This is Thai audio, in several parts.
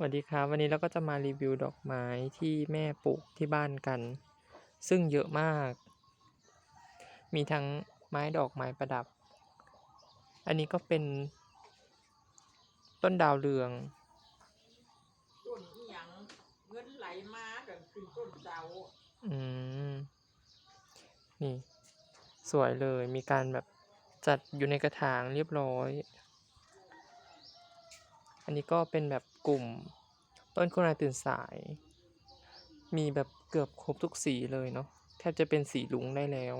สวัสดีครับ วันนี้เราก็จะมารีวิวดอกไม้ที่แม่ปลูกที่บ้านกัน ซึ่งเยอะมาก มีทั้งไม้ดอกไม้ประดับ อันนี้ก็เป็น ต้นดาวเรือง ต้นอีหยังเงินไหลมากันคือต้นเสาอืม นี่ สวยเลยมีการแบบจัดอยู่ในกระถางเรียบร้อย อันนี้ก็เป็นแบบ กลุ่ม ต้นคุณนายตื่นสาย มีแบบเกือบครบทุกสีเลยเนาะแทบจะเป็นสีลุงได้แล้ว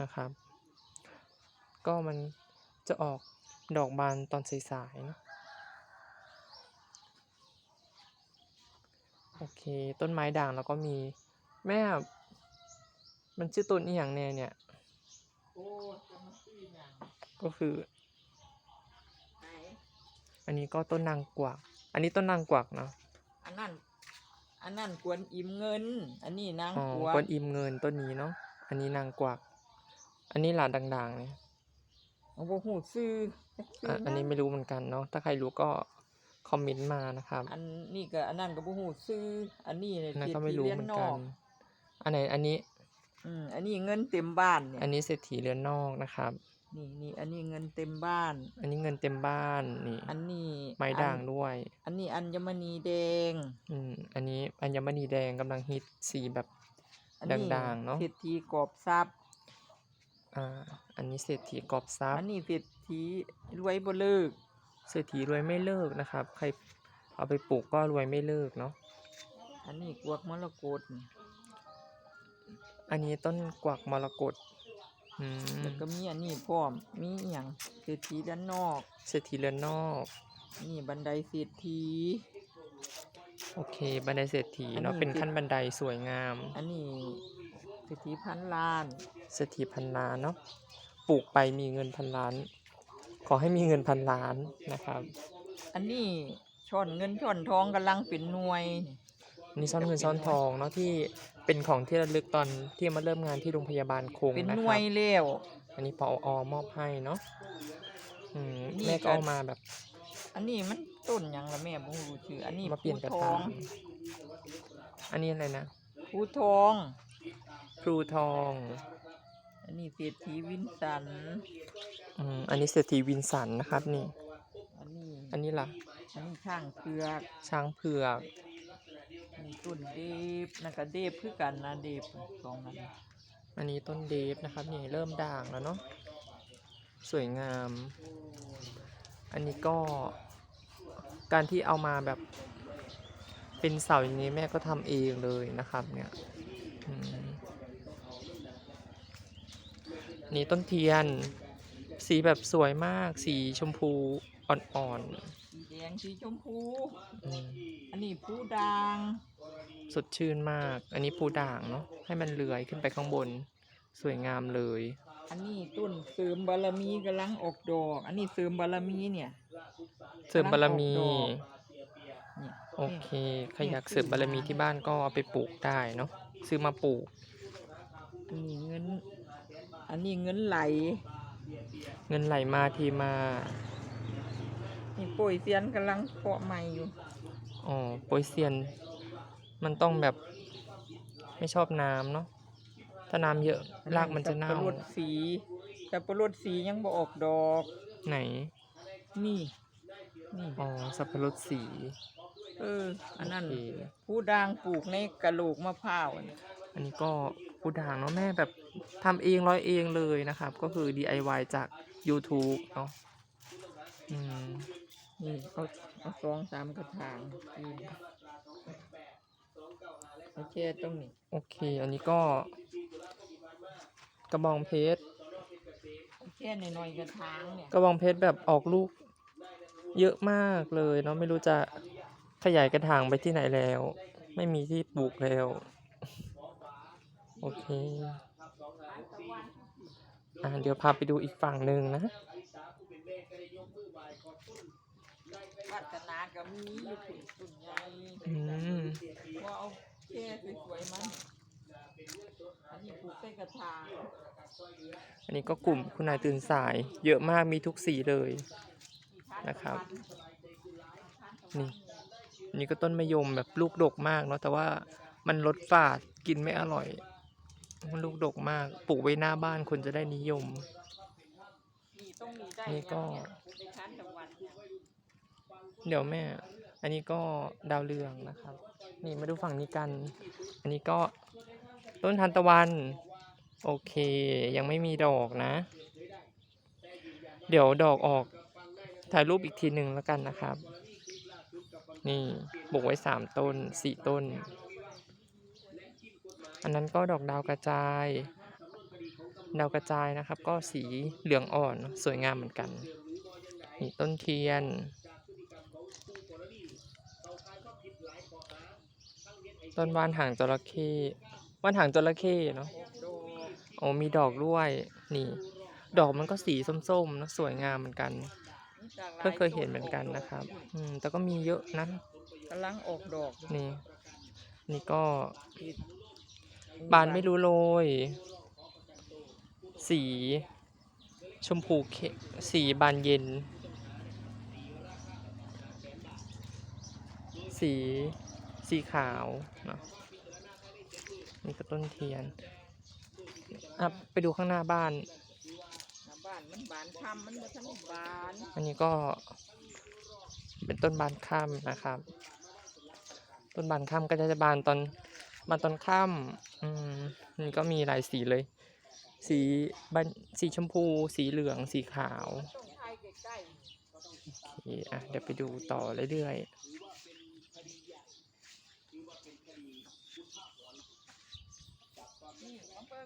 นะครับ ก็มันจะออกดอกบานตอนสายๆเนอะโอเค ต้นไม้ด่างแล้วก็มีแม่ มันชื่อต้นอีหยังแน่เนี่ยโอ้จะมาซื้อหยังก็คือไหน อันนี้ก็ต้นนางกวัก อันนี้ต้นนางกวักเนาะ อันนั้น อันนั้นกวนอิ่มเงิน อันนี้นางอ๋อกวกวนอิมเงินต้นนี้เนาะ อันนี้นางกวัก อันนี้หลานดังๆเนี่ยเอาบ่ฮู้ซื้อซื้อะอันนี้ไม่รู้เหมือนกันเนาะ ถ้าใครรู้ก็คอมเมนต์มานะครับ อันนี้ก็อันนั้นก็บ่ฮู้ซื้อ อันนี้เนี่ยอันนั้นเศรษก็ไม่ฐีรู้เรียเหมือนนนกัอนกอันไหน อันนี้ อืมอันนี้เงินเต็มบ้านเนี่ยอันนี้เศรษฐีเรือนนอกนะครับ นี่นี่อันนี้เงินเต็มบ้าน อันนี้เงินเต็มบ้านนี่ อันนี้ไม้ด่างอันด้วย อันนี้อัญมณีแดง อืมอันนี้อัญมณีแดงกำลังฮิตสีแบบอันนี้ด่างๆเนอะเศรษฐีกอบทรัพย์อ่าอันนี้เศรษฐีกอบทรัพอัย์นนี้เศรษฐีรวยบ่เลิกเศรษฐีรวยไม่เลิกนะครับ ใครเอาไปปลูกก็รวยไม่เลิกเนาะอันนี้กวกมรกตนี่อันนี้ต้นกวักมรกต อืมแล้วก็มีอันนี้พร้อม มีอหย่างเศรษฐีด้านนอกเศรษฐีเรือนนอก นี่บันไดเศรษฐี โอเค บันไดเศรษฐีเนาะ อันนี้ เป็นคือขั้นบันไดสวยงาม อันนี้เศรษฐีพันล้าน เศรษฐีพันล้านเนาะ ปลูกไปมีเงินพันล้าน ขอให้มีเงินพันล้านนะครับ อันนี้ช่อนเงินช่อนทองกำลังเป็นหน่วย นี่ซ่อนเงินซ่อนทองเนาะที่เป็นของที่ระลึกตอนที่มาเริ่มงานที่โรงพยาบาลคงเป็นนะหคน่วรับยแล้วอันนี้พออมอบให้เนาะอืมนี่แม่ก็ก็ เอามาแบบอันนี้มันต้นหยังละแม่บ่รู้ชื่ออันนี้มาเปลี่ยนกระภูทถาองงอันนี้อะไรนะภูทอง พลูทองอันนี้เศรษฐีวินสัน อืมอันนี้เศรษฐีวินสันนะครับนี่ อันนี้อันนี้ล่ะ อันนี้ช่างเผือกช้างเผือกอั นนี้ต้นเดฟนั่นก็เดฟคือกันนะเดฟสองนั้นอันนี้ต้นเดฟนะครับนี่เริ่มด่างแล้วเนาะสวยงาม อันนี้ก็การที่เอามาแบบเป็นเสาอย่างนี้แม่ก็ทำเองเลยนะครับเนี่ยอืมนี่ต้นเทียน สีแบบสวยมาก สีชมพูอ่อนสีแดงสีชมพูๆอืมอันนี้ผู้ดัง สดชื่นมาก อันนี้ปูด่างเนาะให้มันเลื้อยขึ้นไปข้างบน สวยงามเลย อันนี้ต้นเสริมบารมีกำลังออกดอก อันนี้เสริมบารมีเนี่ยเสริมบารมีกำลังออกดอกเนี่ยโอเคใครอยากเสริมบารมีที่บ้านก็เอาไปปลูกได้เนาะซื้อมาปลูกอันนี้เงิน อันนี้เงินไหล เงินไหลมาทีมานี่ป่วยเซียนกำลังเพาะใหม่อยู่ อ๋อโปยเซียน มันต้องแบบไม่ชอบน้ำเนาะถ้าน้ำเยอะรากมันจะเน่าสับปะรดสีแต่ปะรดสียังบ่ออกดอก ไหน นี่ นี่ อ๋อ สับปะรดสี เออ อันนั้นโเค ผู้ดังปลูกในกระโหลกมะพร้าวอันนี้อันนี้ก็ปูด่างเนาะแม่แบบทำเองร้อยเองเลยนะครับ ก็คือ DIY จาก YouTube เนาะอืม นี่เอาเอาสองสามกระถางนี่ โอเคตรงนี้ โอเค อันนี้ก็ กระบองเพชรแค่ในน้อยๆกระถางเนี่ยกระบองเพชรแบบออกลูก เยอะมากเลยเนาะไม่รู้จะขยายกระถางไปที่ไหนแล้ว ไม่มีที่ปลูกแล้ว โอเคอ่าเดี๋ยวพาไปดูอีกฝั่งหนึ่งนะวัฒนาก็มีอยู่ถึงตุ่นใหญ่อืมว่าเอา แค่สวยๆมันอันนี้ปลูกใส่กระถางอันนี้ก็กลุ่มคุณนายตื่นสาย เยอะมากมีทุกสีเลยนะครับ นี่อันนี่ก็ต้นมะยมแบบลูกดกมากเนาะแต่ว่ามันรสฝาดกินไม่อร่อย มันลูกดกมากปลูกไว้หน้าบ้านคนจะได้นิยม นี่ต้องมีได้นี่ก็เนี่ยในชั้นตะวันเนี่ยเดี๋ยวแม่ อันนี้ก็ดาวเรืองนะครับ นี่มาดูฝั่งนี้กัน อันนี้ก็ต้นทานตะวัน โอเค ยังไม่มีดอกนะ เดี๋ยวดอกออกถ่ายรูปอีกทีหนึ่งแล้วกันนะครับ นี่ปลูกไว้สามต้นสี่ต้น อันนั้นก็ดอกดาวกระจาย ดาวกระจายนะครับ ก็สีเหลืองอ่อนสวยงามเหมือนกัน นี่ต้นเทียน ต้นวานหางจระเข้วานหางจระเข้เนาะโดโอ้มีดอกด้วยนี่ ดอกมันก็สีส้มๆเนอะสวยงามเหมือนกันมีจากหลาเพิ่งเคยเห็นเหมือนกันนะครับ อืมแต่ก็มีเยอะนะกำลังออกดอกนี่ นี่ก็ผิดบานไม่รู้โรยสี ชมพูเคสีบานเย็น สี สีขาวเนาะนี่ก็ต้นเทียนอะไปดูข้างหน้าบ้านหน้าบ้านมันบานคำมันมาทันได้บานอันนี้ก็ เป็นต้นบานค่ำนะครับ ต้นบานค่ำก็จะบานตอนบานตอนค่ำอืมนี่ก็มีหลายสีเลย สีบานสีชมพู สีเหลือง สีขาวต้องทายใกล้โอเคอะเดี๋ยวไปดูต่อเรื่อยๆ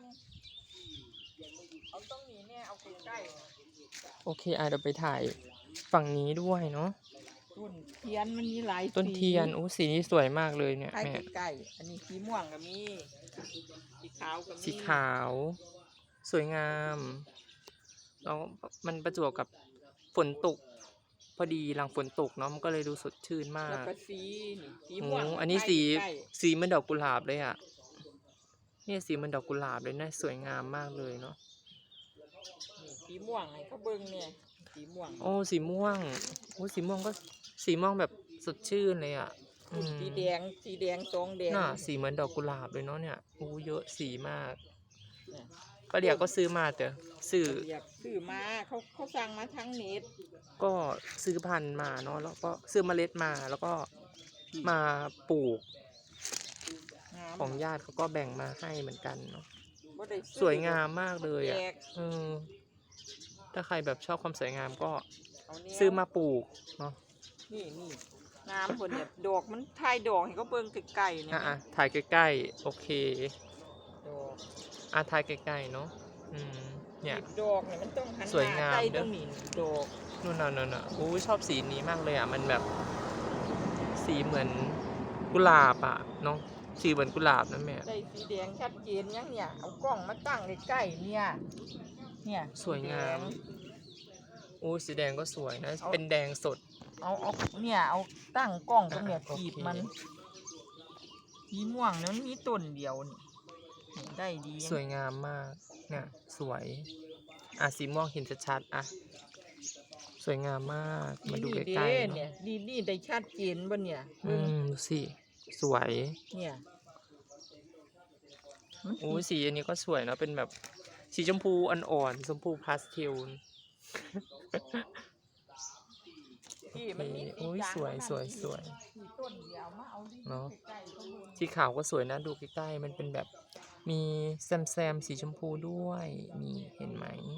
นี่เอาเปิ้งเอาต้องมีแน่เอาใกล้ๆโอเคอะเดี๋ยวไปถ่ายฝั่งนี้ด้วยเนาะๆต้นเทียนมันมีหลายต้นเทียนสีอู้สีนี้สวยมากเลยเนี่ยทายแม่ใกล้ๆอันนี้สีม่วงก็มีสีขาวก็มีสีขาว สวยงามแล้วมันประจวบกับฝนตก พอดีหลังฝนตกเนาะมันก็เลยดูสดชื่นมาแล้วกก็สีนี่สีโอ้ม่วงอันนี้ทายสีใกล้สีเหมันดอกกุหลาบเลยอะ เนี่ยสีเหมันดอกกุหลาบเลยนะสวยงามมากเลยเนาะๆนี่สีม่วงให้เขาเบิ่งเนี่ยสีม่วงโอ้สีม่วงโอ้สีม่วงก็สีม่วงแบบสดชื่นเลยอะอืมสีแดงสีแดงตรงแดงน่ะสีเหมือนดอกกุหลาบเลยเนาะเนี่ยโอ้เยอะสีมากเนี่ยก็เดี๋ยวก็ซื้อมาแต่ซื้ออยากซื้อมาเขาเขาสั่งมาทั้งเน็ตก็ซื้อพันธุ์มาเนาะแล้วก็ซื้อเมล็ดมาแล้วก็มาปลูกงาม ของญาติเขาก็แบ่งมาให้เหมือนกันเนาะบ่ได้ซื้อสวยงามมากเลยแจอะกเออถ้าใครแบบชอบความสวยงามก็เอาแนวซื้อมาปลูกเนาะนี่นี่งามคนเนี่ยดอกมันทายดอกให้เขาเบิ่งไกลๆเนี่ยอะอะถ่ายใกล้ๆโอเคดอกอะถ่ายใกล้ๆเนาะอืมเนี่ย ดอกเนี่ยมันต้องหันสวยงาม ใกล้เด้ตอรงนี้ดอกนู่นน่ะนู่นน่ะอู้ชอบสีนี้มากเลยอะ มันแบบ สีเหมือนกุหลาบอะเนาะ สีเหมือนกุหลาบนะแม่ ได้สีแดงชัดเจนยังเนี่ย เอากล้องมาตั้งใกล้ๆเนี่ย เนี่ยสวยงามสีแดอู้สีแดงก็สวยนะ เป็นแดงสด เอาเอาเนี่ย เอาตั้งกล้องตรงเนี่ยอะโอเคกีบมันสีม่วงเนี่ยมันมีต้นเดียวนี่นี่ได้ดีสวยงามมากเนี่ยสวย อะสีม่วงเห็นชัดๆอะสวยงามมาก มาดูใกนี่ล้เด้ๆเนี่เนาะยดีนี่ได้ชัดเจนบ่เนี่ย อืเบิ่งมดูสิ สวยเนี่ยมันอู้สีอันนี้ก็สวยเนาะเป็นแบบสีชมพูอ่อนๆชมพูพาสเทลที่มันมีโอเคโอ้ยจางสวยกานั้นสวยที่สวยที่ต้นเดียวมาเอาดิเนาะใกล้ๆเขาเบิ่งสีขาวก็สวยนะดูใกล้ๆมันเป็นแบบมีแซมแซมๆสีชมพูด้วยมีเห็นไหมเ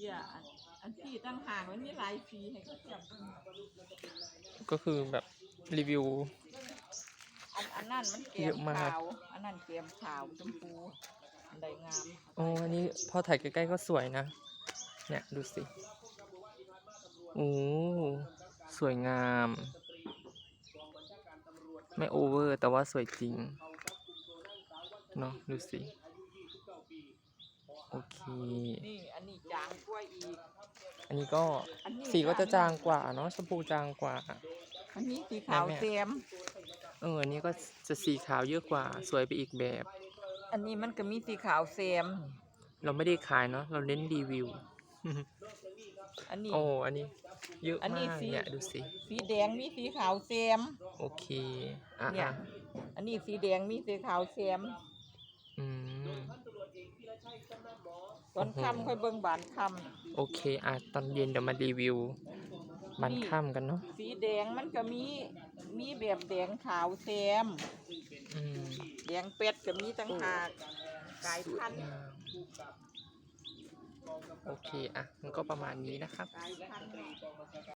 นี่ยอันอันที่ตั้งห่างมันมีหลายสีให้เขาจับเบิ่งก็คือแบบรีวิว อันอันนั้นมันเกเยมอะมากขาว อันนั้นเกมขาวชมพูอันใดงามโอ้อันนี้พอถ่ายใกล้ๆก็สวยนะ เนี่ยดูสิ โอ้สวยงาม ไม่โอเวอร์ แต่ว่าสวยจริง เนาะดูสิ โอเค นี่อันนี้จางกว่าอีก อันนี้ก็อันนี้สีก็จะจางกว่าเนาะชมพูจางกว่า อันนี้สีขาวแม่แซม เอออันนี้ก็จะสีขาวเยอะกว่า สวยไปอีกแบบ อันนี้มันก็มีสีขาวแซมเราไม่ได้ขายเนาะเราเน้นรีวิว อันนี้ โอ้อันนี้ เยอะอันนี้มากสี เนี่ยดูสิสีแดงมีสีขาวแซมโอเคอะเนี่ย อะอันนี้สีแดงมีสีขาวแซมอืม ตอนโอ้โห ค่ำค่อยเบิ่งบานค่โอเคอะตอนเย็นเดี๋ยวมารีวิวบันค่ำกันเนาะำสีแดงมันก็มี มีแบบแดงขาวแซมอืมแดงเป็ดก็มีต่างหากกลายพันธุ์งามโอเค อะ มันก็ประมาณนี้นะครับกลายพันธุ์